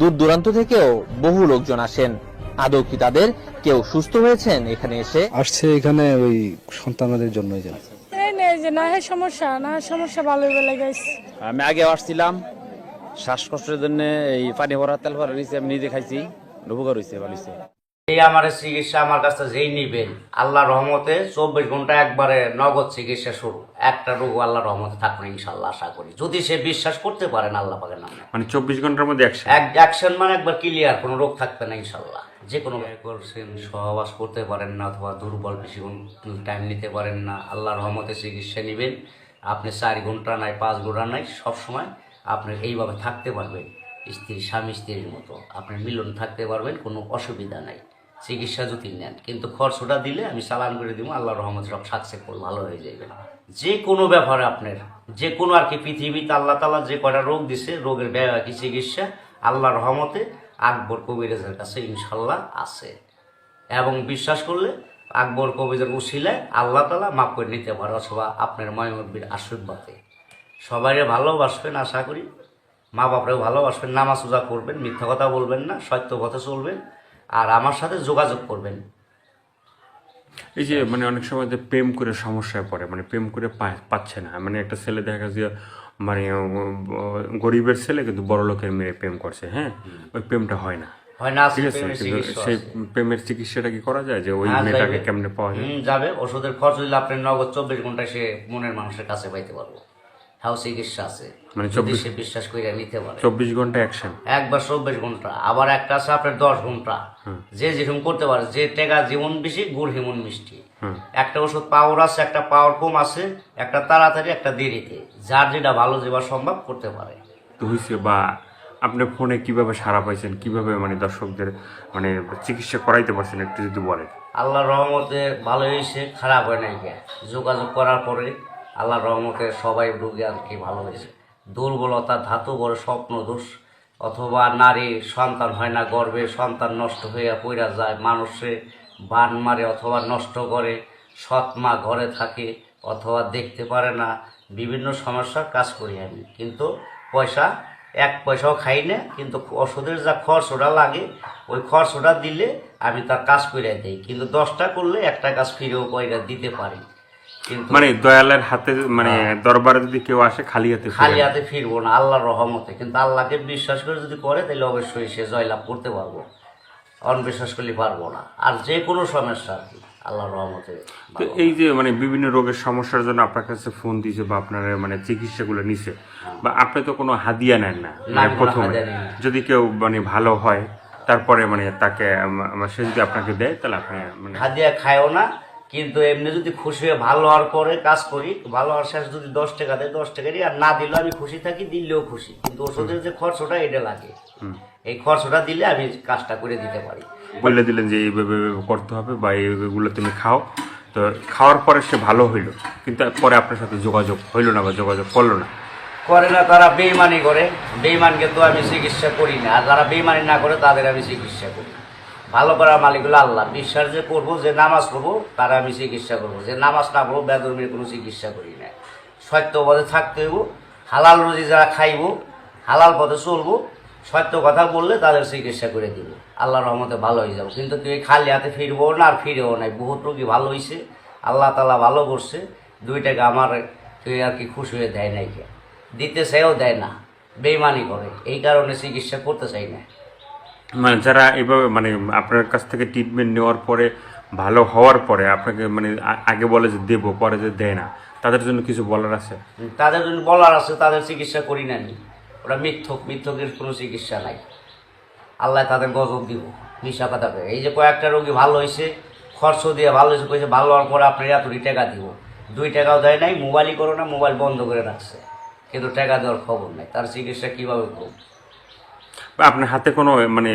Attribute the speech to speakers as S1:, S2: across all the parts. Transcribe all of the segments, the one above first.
S1: দূর দূরান্ত থেকেও বহু লোকজন আসেন। আদৌ কি তাদের কেউ সুস্থ হয়েছেন? এখানে এসে
S2: আসছে এখানে ওই সন্তানদের জন্যই যেন।
S3: যে না হয় সমস্যা না হয় সমস্যা ভালো বেলে গেছে
S4: আমি আগে আসছিলাম। শ্বাসকষ্টের জন্য এই পানি ভরা তেল ভরা নিয়েছি আমি নিজে খাইছি উপকার হয়েছে ভালো হয়েছে।
S5: এই আমার চিকিৎসা আমার কাছ থেকে যেই নিবেন আল্লাহ রহমতে চব্বিশ ঘণ্টা একবারে নগদ চিকিৎসা শুরু। একটা রোগ আল্লাহ রহমতে থাকবে ইনশাল্লাহ আশা করি। যদি সে বিশ্বাস করতে পারেন আল্লাহ পাকের নামে।
S6: মানে চব্বিশ ঘণ্টার মধ্যে একশো
S5: এক অ্যাকশন মানে একবার ক্লিয়ার কোনো রোগ থাকবে না ইনশাল্লাহ যে কোনো করছেন সহবাস করতে পারেন না অথবা দুর্বল বেশিক্ষণ টাইম নিতে পারেন না। আল্লাহ রহমতে চিকিৎসা নেবেন। আপনি চার ঘণ্টা নাই পাঁচ ঘণ্টা নাই সবসময় আপনি এইভাবে থাকতে পারবেন। স্ত্রী স্বামী স্ত্রীর মতো। আপনি মিলন থাকতে পারবেন কোনো অসুবিধা নাই। চিকিৎসা যদি নেন, কিন্তু খরচটা দিলে আমি চালান করে দিব আল্লাহ রহমত সব সাকসেসফুল ভালো হয়ে যাবে। যে কোনো ব্যাপারে আপনার, যে কোনো আর কি পৃথিবীতে আল্লাহ তালা যে কটা রোগ দিছে, রোগের কি চিকিৎসা আল্লাহ রহমতে আকবর কবিরাজের কাছে ইনশাল্লাহ আছে। এবং বিশ্বাস করলে আকবর কবিরের উশিলায় আল্লাহ তালা মাফ করে নিতে পারে, অথবা আপনার ময়মুরবির আশীর্বাদে। সবাই ভালোবাসবেন, আশা করি। মা বাপরেও ভালোবাসবেন, নামাজ উজা করবেন, মিথ্যা কথা বলবেন না, সত্য পথে চলবেন। আর আমার সাথে যোগাযোগ করবেন।
S6: এই যে মানে অনেক সময় যে প্রেম করে সমস্যায় পড়ে মানে প্রেম করে পাচ্ছে না। মানে একটা ছেলে দেখা যায় মানে গরিবের ছেলে কিন্তু বড় লোকের মেয়ে প্রেম করছে হ্যাঁ? ওই প্রেমটা হয় না।
S5: হয়
S6: ঠিক আছে? সেই প্রেমের চিকিৎসাটা কি করা যায়? যে ওই
S5: হ্যাঁ,
S6: মেয়েটাকে কেমনে পাওয়া
S5: যাবে। ওষুধের খরচ হইলে আপনি নগদ চব্বিশ ঘন্টায় সে মনের মানুষের কাছে পাইতে পারব। হ্যাঁ চিকিৎসা আছে।
S6: মানে
S5: যদি
S6: 24
S5: সে বিশ্বাস করে নিতে পারে।
S6: চব্বিশ ঘণ্টা অ্যাকশন
S5: একবার চব্বিশ ঘণ্টা আবার একটা আছে আপনার দশ ঘণ্টা। যে যেরকম করতে পারে যে টেকা যেমন বেশি গুড় হেমন মিষ্টি। একটা ওষুধ পাওয়ার আছে একটা পাওয়ার কম আছে একটা তাড়াতাড়ি একটা দেরিতে। যার যেটা ভালো যেবা সম্ভব করতে পারে।
S6: হয়েছে বা আপনি ফোনে কীভাবে সারা পাইছেন কীভাবে মানে দর্শকদের মানে চিকিৎসা করাইতে পারছেন একটু যদি বলেন।
S5: আল্লাহ রহমতে ভালো হয়েছে খারাপ হয় নাই যোগাযোগ করার পরে আল্লাহ রহমতে সবাই রোগী আর কি ভালো হয়েছে। দুর্বলতা, ধাতু বড় স্বপ্ন, দোষ। অথবা নারী সন্তান হয় না গর্বে সন্তান নষ্ট হইয়া পইরা যায়, মানুষে বান মারে অথবা নষ্ট করে সৎ মা ঘরে থাকে অথবা দেখতে পারে না, বিভিন্ন সমস্যার কাজ করি আমি। কিন্তু পয়সা, এক পয়সাও খাই না, কিন্তু ওষুধের যা খরচটা লাগে, ওই খরচটা দিলে আমি তার কাজ করে দিই। কিন্তু দশটা করলে একটা কাজ ফিরেও কয়টা দিতে পারি।
S6: মানে দয়ালের হাতে মানে দরবারে যদি কেউ আসে খালি হাতে
S5: খালি হাতে ফিরবো না আল্লাহর রহমতে। কিন্তু আল্লাহকে বিশ্বাস করে যদি করে তাহলে অবশ্যই সে জয়লাভ করতে পারব। অনবিশ্বাস করলে পারব না। আর যে কোনো সমস্যা আর কি আল্লাহর রহমতে
S6: তো এই যে মানে বিভিন্ন রোগের সমস্যার জন্য আপনার কাছে ফোন দিয়েছে বা আপনার মানে চিকিৎসাগুলো নিছে বা আপনি তো কোনো হাদিয়া নেন না মানে প্রথমে। যদি কেউ মানে ভালো হয় তারপরে মানে তাকে সে যদি আপনাকে দেয় তাহলে আপনি মানে
S5: হাদিয়া খায়ও না কিন্তু এমনি যদি খুশি হয়ে ভালো হওয়ার পরে কাজ করি ভালো হওয়ার শেষ যদি দশ টাকা দেয় দশ টাকা দিই আর না দিলেও আমি খুশি থাকি দিলেও খুশি। কিন্তু ওষুধের যে খরচটা এটা লাগে। এই খরচটা দিলে আমি কাজটা করে দিতে পারি।
S6: বলে দিলেন যে এইভাবে এইভাবে করতে হবে বা এইগুলো তুমি খাও। তো খাওয়ার পরে সে ভালো হইল কিন্তু পরে আপনার সাথে যোগাযোগ হইল না বা যোগাযোগ করল না।
S5: করে না তারা বেইমানি করে। বেইমানকে তো আমি চিকিৎসা করি না। আর যারা বেইমানি না করে তাদের আমি চিকিৎসা করি ভালো করার মালিকগুলো আল্লাহ। বিশ্বাস যে করব, যে নামাজ পড়ব, তারা আমি চিকিৎসা করব। যে নামাজ না পড়ব, বেদর্মীর কোনো চিকিৎসা করি না সত্য পথে থাকতে হইব, হালাল রুজি যারা খাইব, হালাল পথে চলবো, সত্য কথা বললে তাদের চিকিৎসা করে দিব। আল্লাহ রহমতে ভালো হয়ে যাব। কিন্তু তুই খালি হাতে ফিরবো না আর ফিরেও নাই। বহুত রোগী ভালো হয়েছে আল্লাহ তালা ভালো করছে। দুইটাকে আমার তুই আর কি খুশি হয়ে দেয় নাই দিতে চাইও দেয় না, বেইমানি করে। এই কারণে চিকিৎসা করতে চাই না।
S6: মানে যারা এভাবে মানে আপনার কাছ থেকে ট্রিটমেন্ট নেওয়ার পরে, ভালো হওয়ার পরে আপনাকে মানে আগে বলে যে দেবো, পরে যে দেয় না, তাদের জন্য কিছু বলার আছে?
S5: তাদের জন্য বলার আছে, তাদের চিকিৎসা করি না নি ওরা মিথ্যক, মিথ্যকের কোনো চিকিৎসা নাই। আল্লাহ তাদের গজব দিব মিশা কথা এই যে কয়েকটা রোগী ভালো হয়েছে খরচ দিয়ে ভালো হয়েছে কয়েছে ভালো হওয়ার পরে আপনার এতটি টাকা দিব। দুই টাকাও দেয় নাই, মোবাইলই করো না, মোবাইল বন্ধ করে রাখছে। কিন্তু টাকা দেওয়ার খবর নাই, তার চিকিৎসা কীভাবে করব?
S6: আপনার হাতে কোনো মানে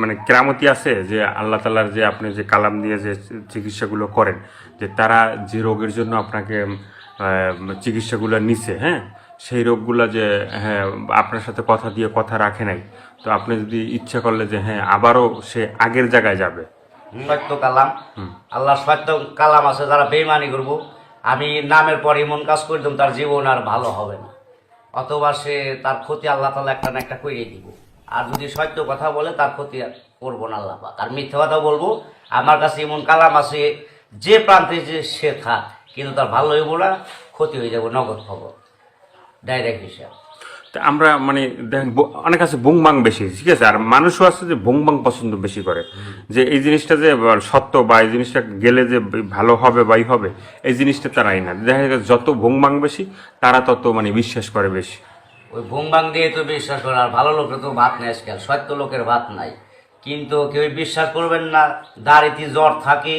S6: মানে কেরামতি আছে যে আল্লাহ তালার যে আপনি যে কালাম দিয়ে যে চিকিৎসাগুলো করেন যে তারা যে রোগের জন্য আপনাকে চিকিৎসাগুলো নিছে হ্যাঁ? সেই রোগগুলো যে হ্যাঁ আপনার সাথে কথা দিয়ে কথা রাখে নাই। তো আপনি যদি ইচ্ছা করলে যে হ্যাঁ আবারও সে আগের জায়গায় যাবে।
S5: সত্য কালাম। আল্লাহ সত্য কালাম আছে যারা বেইমানি করব আমি নামের পর এমন কাজ করে তার জীবন আর ভালো হবে না। অথবা সে তার ক্ষতি আল্লাহ তালা একটা না একটা করিয়ে দিব। আর যদি সত্য কথা বলে, তার ক্ষতি আর করব না আল্লাহ পাক। আর মিথ্যা কথা বলব, আমার কাছে এমন কালাম আছে, যে প্রান্তে যে সে থাক, কিন্তু তার ভালো হইব না, ক্ষতি হয়ে যাব, নগদ খবর। ডাইরেক্ট হিসাব।
S6: আমরা মানে দেখেন অনেক আছে বুংবাং বেশি, ঠিক আছে? আর মানুষও আছে যে বুংবাং পছন্দ বেশি করে। যে এই জিনিসটা যে সত্য বা এই জিনিসটা গেলে যে ভালো হবে বাই হবে, এই জিনিসটা তারাই না। দেখা গেছে যত বুংবাং বেশি, তারা তত মানে বিশ্বাস করে বেশি।
S5: ওই ভুংবাং দিয়ে তো বিশ্বাস করে, আর ভালো লোকের তো ভাত নেই আজকাল, সত্য লোকের ভাত নাই। কিন্তু কেউ বিশ্বাস করবেন না, দাড়িতে জ্বর থাকে,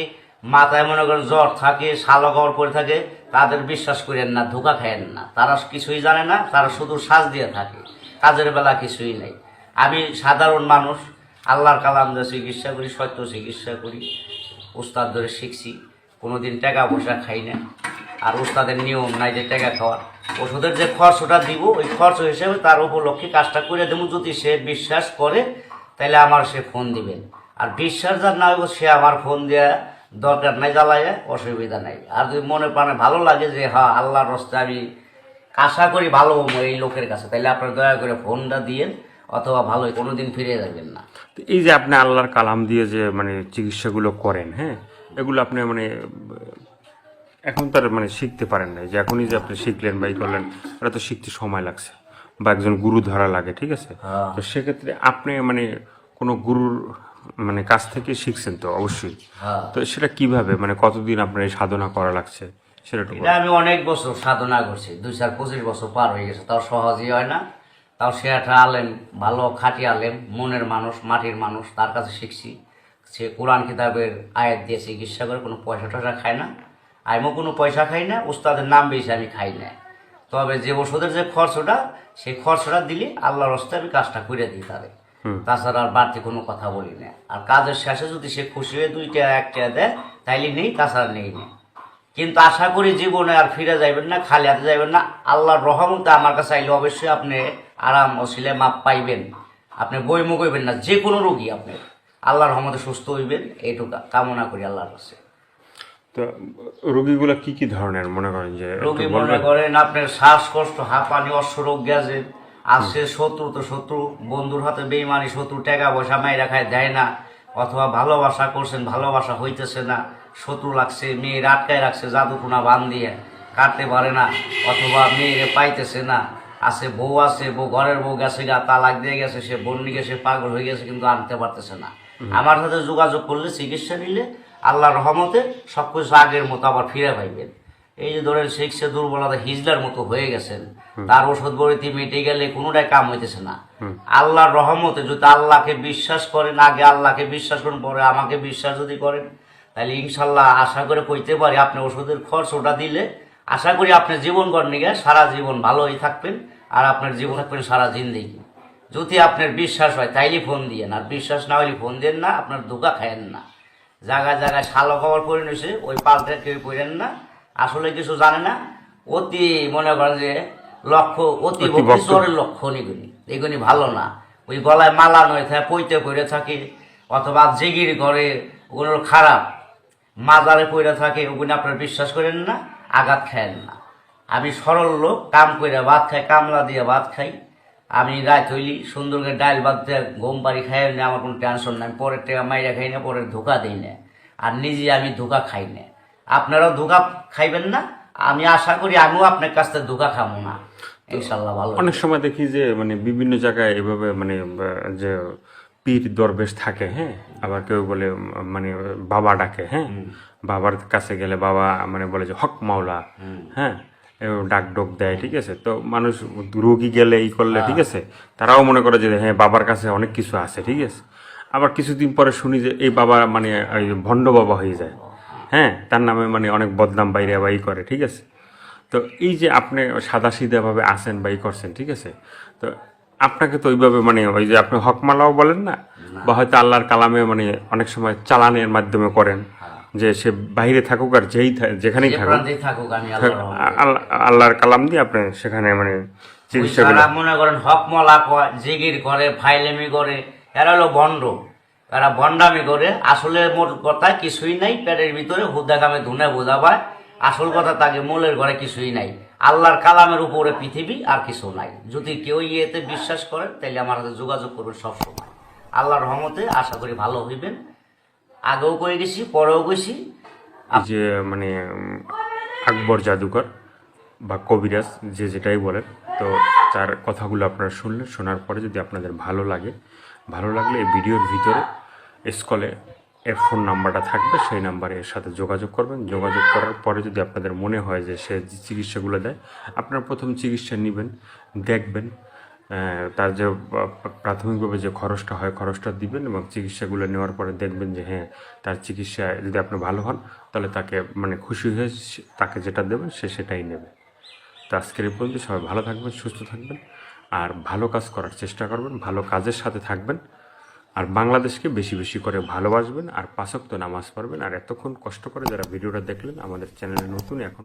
S5: মাথায় মনে করেন জ্বর থাকে শালো কবর পরে থাকে তাদের বিশ্বাস করেন না, ধোকা খায়েন না। তারা কিছুই জানে না, তারা শুধু সাজ দিয়ে থাকে। কাজের বেলা কিছুই নেই। আমি সাধারণ মানুষ, আল্লাহর কালাম দিয়ে চিকিৎসা করি, সত্য চিকিৎসা করি, উস্তাদ ধরে শিখছি। কোনো দিন টাকা পয়সা খাই না। আর উস্তাদের নিয়ম নাই যে টাকা খাওয়ার। ওষুধের যে খরচটা দিব, ওই খরচ হিসেবে তার উপলক্ষে কাজটা করে দেবো। যদি সে বিশ্বাস করে, তাহলে আমার সে ফোন দিবেন। আর বিশ্বাস যার না সে আমার ফোন দেওয়া দরকার নাই জ্বালায় অসুবিধা নাই। আর যদি মনে প্রাণে ভালো লাগে যে হ্যাঁ আল্লাহর রস্তে আমি আশা করি ভালো হব এই লোকের কাছে তাহলে আপনার দয়া করে ফোনটা দিয়েন অথবা ভালো কোনোদিন ফিরে যাবেন না।
S6: তো এই যে আপনি আল্লাহর কালাম দিয়ে যে মানে চিকিৎসাগুলো করেন হ্যাঁ এগুলো আপনি মানে এখন তার মানে শিখতে পারেন না যে এখনই যে আপনি শিখলেন বা ই করলেন এটা তো শিখতে সময় লাগছে। বা একজন গুরু ধরা লাগে ঠিক আছে? তো সেক্ষেত্রে আপনি মানে কোনো গুরুর মানে কাছ থেকে শিখছেন তো অবশ্যই।
S5: হ্যাঁ।
S6: তো সেটা কীভাবে? মানে কতদিন আপনার এই সাধনা করা লাগছে? সেটা
S5: এটা আমি অনেক বছর সাধনা করছি দুই চার পঁচিশ বছর পার হয়ে গেছে তাও সহজই হয় না। তাও সে একটা আলেম ভালো খাঁটি আলেম মনের মানুষ মাটির মানুষ তার কাছে শিখছি। সে কোরআন কিতাবের আয়াত দিয়ে চিকিৎসা করে কোনো পয়সা টয়সা খায় না। আমিও কোনো পয়সা খাই না উস্তাদের নাম বেশি আমি খাই না। তবে যে ওষুধের যে খরচটা সেই খরচটা দিলে আল্লাহর হস্তে আমি কাজটা করে দিই তাদের তাছাড়া আর বাড়তি কোনো কথা বলি না। আর কাজের শেষে যদি সে খুশি হয়ে দুইটা একটা দেয় তাইলে নেই তাছাড়া নেই না। কিন্তু আশা করি জীবনে আর ফিরে যাইবেন না খালি হাতে যাইবেন না। আল্লাহর রহমতে আমার কাছে আইলে অবশ্যই আপনি আরাম অশিলে মাপ পাইবেন। আপনি বই মুগইবেন না যে কোনো রোগী আপনি। আল্লাহর রহমতে সুস্থ হইবেন এইটুকু কামনা করি আল্লাহর কাছে।
S6: তো রোগীগুলো কি কি ধরনের মনে করেন যে
S5: রোগী মনে করেন আপনার শ্বাসকষ্ট হাঁপানি অশ্বরোগ গেছে আসছে শত্রু তো শত্রু বন্ধুর হাতে বেইমানি শত্রু টাকা পয়সা মাইরা খায় দেয় না। অথবা ভালোবাসা করছেন ভালোবাসা হইতেছে না। শত্রু লাগছে মেয়ের আটকায় রাখছে জাদুটুনা বান দিয়ে। কাটতে পারে না অথবা মেয়েরে পাইতেছে না। আছে বউ আছে বউ ঘরের বউ গেছে গা তালাক দিয়ে গেছে সে বন্যি গেছে পাগল হয়ে গেছে কিন্তু আনতে পারতেছে না। আমার সাথে যোগাযোগ করলে চিকিৎসা নিলে আল্লাহর রহমতে সবকিছু আগের মতো আবার ফিরে পাইবেন। এই যে ধরেন শিখছে দুর্বলতা হিজলার মতো হয়ে গেছেন তার ওষুধ বড়িতে মেটে গেলে কোনোটাই কাম হইতেছে না। আল্লাহর রহমতে যদি আল্লাহকে বিশ্বাস করেন আগে আল্লাহকে বিশ্বাস করেন পরে আমাকে বিশ্বাস যদি করেন তাহলে ইনশাল্লাহ আশা করে কইতে পারি আপনি ওষুধের খরচ ওটা দিলে আশা করি আপনি জীবন নিগে সারা জীবন ভালোই থাকবেন আর আপনার জীবন থাকবেন সারা জিন্দেগি। যদি আপনার বিশ্বাস হয় তাইলে ফোন দিয়েন আর বিশ্বাস না হলে ফোন দেন না আপনার ধোকা খায়েন না। জায়গায় জায়গায় শালো খবর করে নিছে ওই পাল্টে কেউ পড়েন না আসলে কিছু জানে না? অতি মনে করেন যে লক্ষ্য অতি
S6: অতি
S5: ভক্তি
S6: ভক্ত।
S5: চোরের লক্ষণ এগুলি এগুলি ভালো না। ওই গলায় মালা নয় থাকে পৈতে পড়ে থাকে অথবা জেগির ঘরে ওগুলো খারাপ। মাজারে পড়ে থাকে ওগুলি আপনার বিশ্বাস করেন না আঘাত খায়েন না। আমি সরল লোক কাম করে ভাত খাই কামলা দিয়ে ভাত খাই। আমি রাত হইলি সুন্দর করে ডাল ভাত দিয়ে গম পাড়ি খাই না আমার কোনো টেনশন নাই। পরের টাকা মাইরা খাই না পরের ধোকা দিই না। আর নিজে আমি ধোকা খাই না। আপনারাও ধোকা খাইবেন না। আমি আশা করি আমিও আপনার কাছ থেকে ধোকা খাব না। ইনশাল্লাহ ভালো
S6: অনেক সময় দেখি যে মানে বিভিন্ন জায়গায় এভাবে মানে যে পীর দরবেশ থাকে হ্যাঁ? আবার কেউ বলে মানে বাবা ডাকে হ্যাঁ? বাবার কাছে গেলে বাবা মানে বলে যে হক মাওলা হ্যাঁ? ডাক ডোক দেয় ঠিক আছে? তো মানুষ রোগী গেলে এই করলে ঠিক আছে? তারাও মনে করে যে হ্যাঁ বাবার কাছে অনেক কিছু আছে ঠিক আছে? আবার কিছুদিন পরে শুনি যে এই বাবা মানে ভণ্ড বাবা হয়ে যায়। হ্যাঁ তার নামে মানে অনেক বদনাম বাইরে বা ই করে ঠিক আছে? তো এই যে আপনি সাদা ভাবে আসেন বা ই করছেন ঠিক আছে? তো আপনাকে তো ওইভাবে মানে ওই যে আপনি হকমালাও বলেন না বা হয়তো আল্লাহর কালামে মানে অনেক সময় চালানের মাধ্যমে করেন যে সে বাইরে থাকুক আর যেই যেখানেই থাকুক।
S5: আল্লাহর
S6: আল্লাহ- আল্লাহর কালাম দিয়ে আপনি সেখানে মানে
S5: যারা মনে করেন হকমলা জিগির করে ফাইলেমি করে এরা হলো ভণ্ড এরা ভণ্ডামি করে। আসলে মোট কথা কিছুই নাই, পেটের ভিতরে হুদা কামে ধুনে বোঝা পায়। আসল কথা তাকে মূলের ঘরে কিছুই নাই। আল্লাহর কালামের উপরে পৃথিবী আর কিছু নাই। যদি কেউ ইয়েতে বিশ্বাস করেন তাহলে আমার সাথে যোগাযোগ করবেন সবসময়। আল্লাহর রহমতে আশা করি ভালো হইবেন। আগেও করে গেছি, পরেও গেছি
S6: যে মানে আকবর জাদুকর বা কবিরাজ, যে যেটাই বলেন, তো তার কথাগুলো আপনারা শুনলেন, শোনার পরে যদি আপনাদের ভালো লাগে, ভালো লাগলে এই ভিডিওর ভিতরে স্কলে এর ফোন নাম্বারটা থাকবে, সেই নাম্বারে এর সাথে যোগাযোগ করবেন। যোগাযোগ করার পরে যদি আপনাদের মনে হয় যে সে যে চিকিৎসাগুলো দেয়, আপনারা প্রথম চিকিৎসা নেবেন, দেখবেন তার যে প্রাথমিকভাবে যে খরচটা হয়, খরচটা দিবেন এবং চিকিৎসাগুলো নেওয়ার পরে দেখবেন যে হ্যাঁ তার চিকিৎসা যদি আপনি ভালো হন, তাহলে তাকে মানে খুশি হয়ে তাকে যেটা দেবেন, সে সেটাই নেবে। তো আজকের এই পর্যন্ত সবাই ভালো থাকবেন, সুস্থ থাকবেন, আর ভালো কাজ করার চেষ্টা করবেন, ভালো কাজের সাথে থাকবেন। আর বাংলাদেশকে বেশি বেশি করে ভালোবাসবেন আর পাশক্ত নামাজ পড়বেন। আর এতক্ষণ কষ্ট করে যারা ভিডিওটা দেখলেন, আমাদের চ্যানেলে নতুন এখন